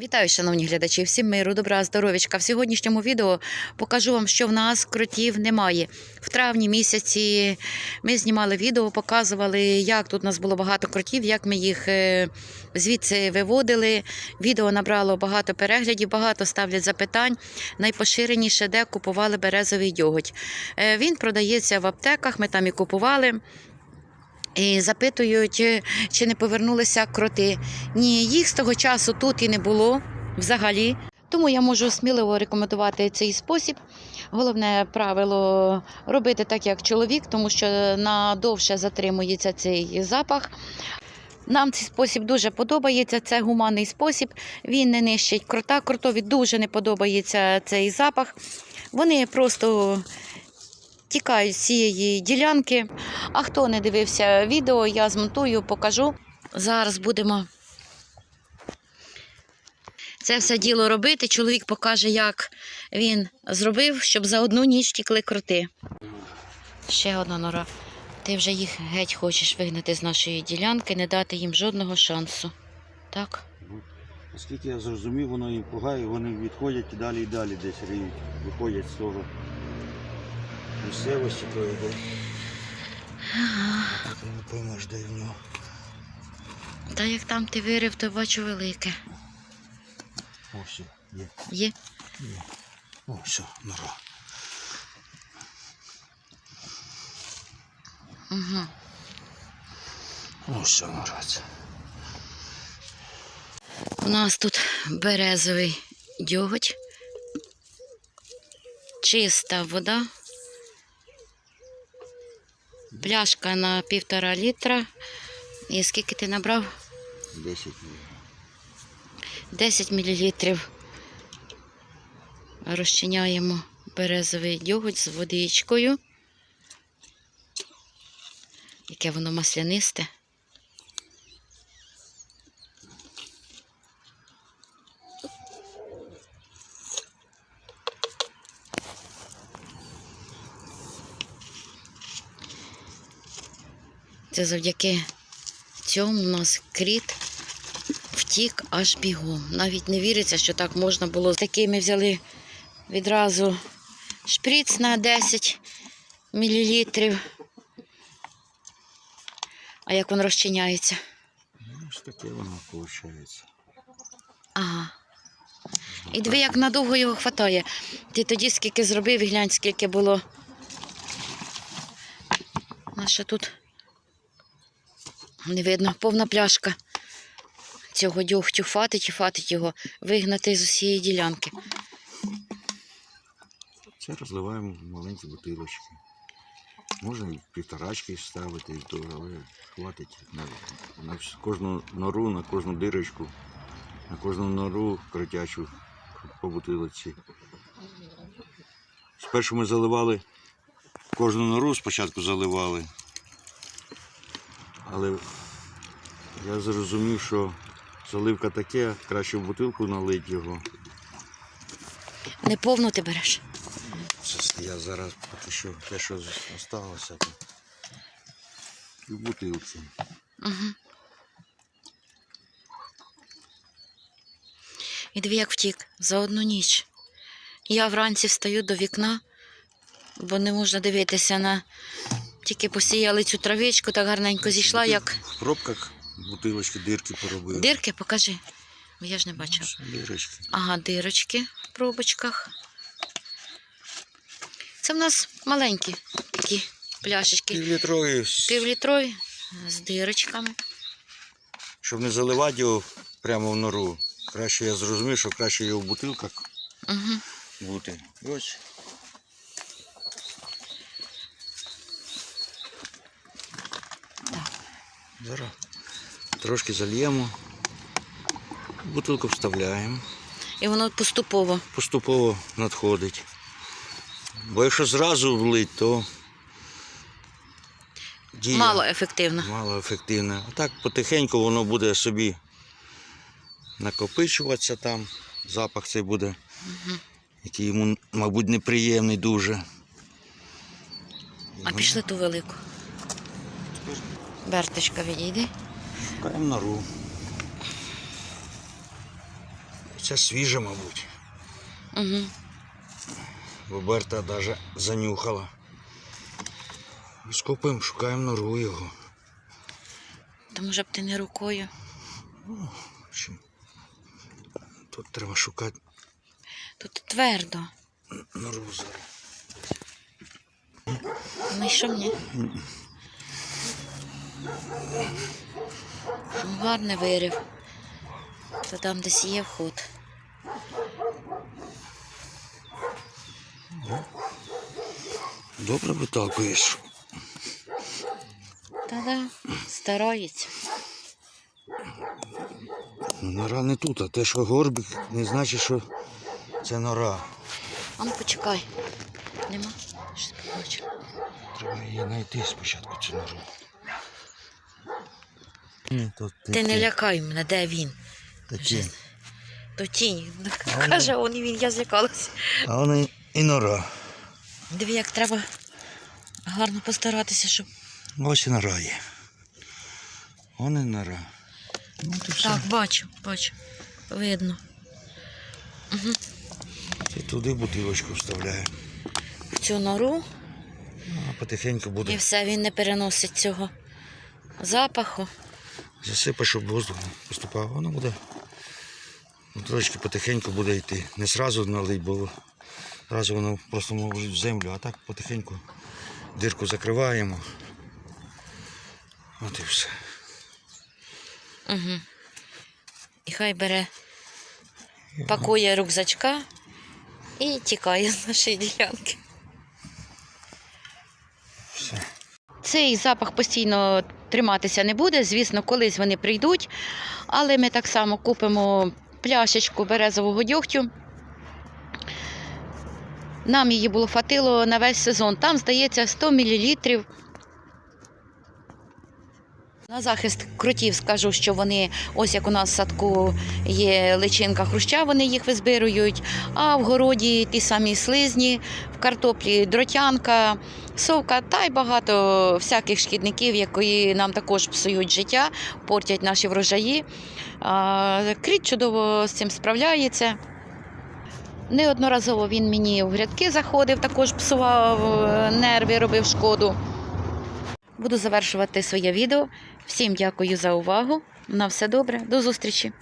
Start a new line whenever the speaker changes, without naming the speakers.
Вітаю, шановні глядачі, всім миру, добра, здоров'ячка. В сьогоднішньому відео покажу вам, що в нас кротів немає. В травні місяці ми знімали відео, показували, як тут у нас було багато кротів, як ми їх е, звідси виводили. Відео набрало багато переглядів, багато ставлять запитань. Найпоширеніше, де купували березовий дьоготь. Е, Він продається в аптеках, ми там і купували. І запитують, е, чи не повернулися кроти. Ні, їх з того часу тут і не було взагалі. Тому я можу сміливо рекомендувати цей спосіб. Головне правило робити так, як чоловік, тому що надовше затримується цей запах. Нам цей спосіб дуже подобається. Це гуманний спосіб. Він не нищить крота. Кротові дуже не подобається цей запах. Вони просто тікають з цієї ділянки. А хто не дивився відео, я змонтую, покажу. Зараз будемо це все діло робити. Чоловік покаже, як він зробив, щоб за одну ніч тікли кроти. Ще одна нора. Ти вже їх геть хочеш вигнати з нашої ділянки, не дати їм жодного шансу. Так?
Ну, Оскільки я зрозумів, воно їм пугає, вони відходять і далі і далі десь риють, виходять з того місцевості де так не поймеш, де в нього.
Та як там ти вирив, то бачу велике.
О, все, є.
Є?
є. О, все, нора.
Угу.
О, все, нора.
У нас тут березовий дьоготь, чиста вода, пляшка на півтора літра. І скільки ти набрав?
10 міль.
10 мл. Розчиняємо березовий дьоготь з водичкою. Яке воно маслянисте. Це завдяки цьому у нас кріт втік аж бігом. Навіть не віриться, що так можна було. Такий ми взяли відразу шприц на 10 мл. А як він розчиняється?
Ну, ось таке воно виходить.
Ага. І диви, як надовго його хватає. Ти тоді скільки зробив і глянь, скільки було. Наша тут не видно, повна пляшка цього дьогтю фатить і фатить його, вигнати з усієї ділянки.
Це розливаємо в маленькі бутилочки. Можна півторачки ставити, але хватить на, на кожну нору, на кожну дирочку, на кожну нору кротячу по бутилочці. Спершу ми заливали кожну нору спочатку заливали. Але я зрозумів, що заливка таке, краще в бутилку налить його.
Не повну ти береш.
Це я зараз поки що те, що залишилося, то і в бутилці.
Угу. І диви, як втік за одну ніч. Я вранці встаю до вікна, бо не можна дивитися на. Тільки посіяли цю травичку, так гарненько зійшла, як
В пробках бутилочки дирки поробили.
дирки, покажи. Я ж не бачила.
Дирочки.
Ага, дирочки в пробочках. Це в нас маленькі такі пляшечки.
Півлітрові,
Півлітрові з дирочками.
щоб не заливати його прямо в нору. Краще я зрозумів, що краще його в бутилках
Угу.
бути. Ось. Зараз трошки зальємо, бутилку вставляємо.
І воно поступово.
поступово надходить. Бо якщо зразу влить, то дія
Мало ефективно.
мало ефективна. А так потихеньку воно буде собі накопичуватися там. Запах цей буде, який йому, мабуть, неприємний дуже.
А пішли ту велику. Берточка відійди.
Шукаємо нору. Це свіже, мабуть.
Угу.
Бо Берта навіть занюхала. Скопаємо, шукаємо нору його.
То може б ти не рукою.
Общем, Тут треба шукати
Тут твердо.
нору зараз.
Знайшов ні? Ну, Гарний вирів. То там десь є вход.
Добре виталкуєш.
Та-да, старається.
Ну, Нора не тут, а те, що горбик, не значить, що це нора.
А ну почекай. Нема? Щось побачив.
Треба її знайти спочатку цю нору. Тут
Ти не лякай мене, де він?
такі.
То тінь.
А
Каже, он і він, я злякалася.
А вона і- нора.
Диви, як треба гарно постаратися, щоб.
Ось і нора є. Вон і нора. Ну, то все.
Так, бачу, бачу. Видно.
І туди бутилочку вставляє.
В цю нору
А потихеньку
і все, він не переносить цього запаху.
Засипай, щоб воздух поступав. Воно буде. Трошки потихеньку буде йти. Не сразу налить, бо одразу воно просто може в землю, а так потихеньку дирку закриваємо. От і все.
Угу. І хай бере, пакує рюкзачка і тікає з нашої ділянки.
Все.
Цей запах постійно триматися не буде. Звісно, колись вони прийдуть, але ми так само купимо пляшечку березового дьогтю. Нам її було хватило на весь сезон. Там, здається, 100 мл. На захист кротів скажу, що вони, ось як у нас в садку є личинка хруща, вони їх визбирують, а в городі ті самі слизні, в картоплі дротянка, совка та й багато всяких шкідників, які нам також псують життя, портять наші врожаї. Кріт чудово з цим справляється. Неодноразово він мені в грядки заходив, також псував е, нерви, робив шкоду. Буду завершувати своє відео. Всім дякую за увагу. На все добре, до зустрічі!